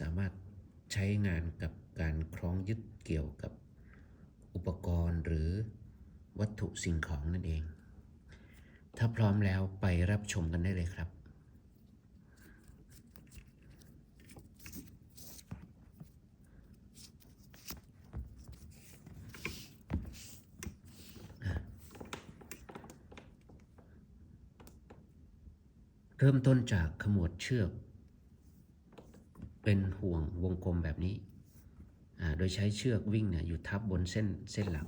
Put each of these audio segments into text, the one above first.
สามารถใช้งานกับการคล้องยึดเกี่ยวกับอุปกรณ์หรือวัตถุสิ่งของนั่นเอง ถ้าพร้อมแล้วไปรับชมกันได้เลยครับเริ่มต้นจากขมวดเชือก เป็นห่วงวงกลมแบบนี้ โดยใช้เชือกวิ่งเนี่ยอยู่ทับบนเส้นเส้นหลัก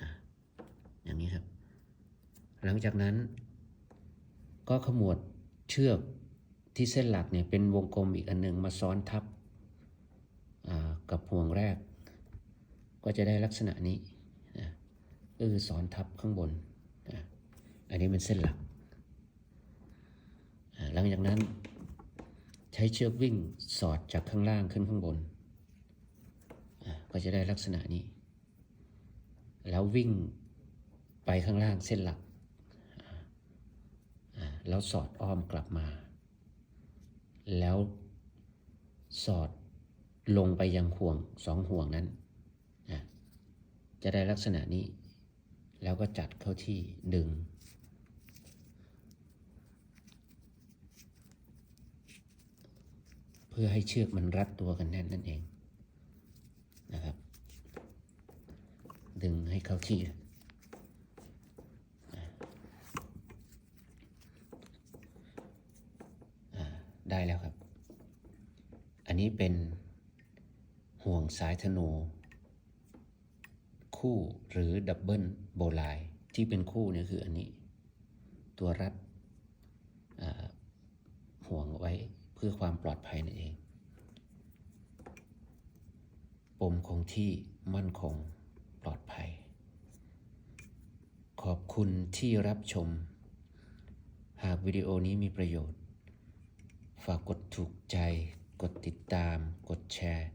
ออย่างนี้ครับ หลังจากนั้น ก็ขมวดเชือกที่เส้นหลักเนี่ยเป็นวงกลมอีกอันหนึ่งมาซ้อนทับกับห่วงแรก ก็จะได้ลักษณะนี้ก็คือซ้อนทับข้างบน อันนี้เป็นเส้นหลัก หลังจากนั้น ช้เชือกวิ่งสอดจากข้างล่างขึ้นข้างบน ก็จะได้ลักษณะนี้ แล้ววิ่งไปข้างล่างเส้นหลัก แล้วสอดอ้อมกลับมา แล้วสอดลงไปยังห่วงสองห่วงนั้น จะได้ลักษณะนี้ แล้วก็จัดเข้าที่ดึง เพื่อให้เชือกมันรัดตัวกันแน่นนั่นเองนะครับ ดึงให้เข้าที่ได้แล้วครับ อันนี้เป็นห่วงสายธนู คู่หรือดับเบิลโบไลที่เป็นคู่เนี่ยคืออันนี้ ตัวรัดอ่าห่วงไว้เพื่อความปลอดภัยนั่นเอง ปมคงที่มั่นคงปลอดภัย ขอบคุณที่รับชม หากวิดีโอนี้มีประโยชน์ ฝากกดถูกใจ กดติดตาม กดแชร์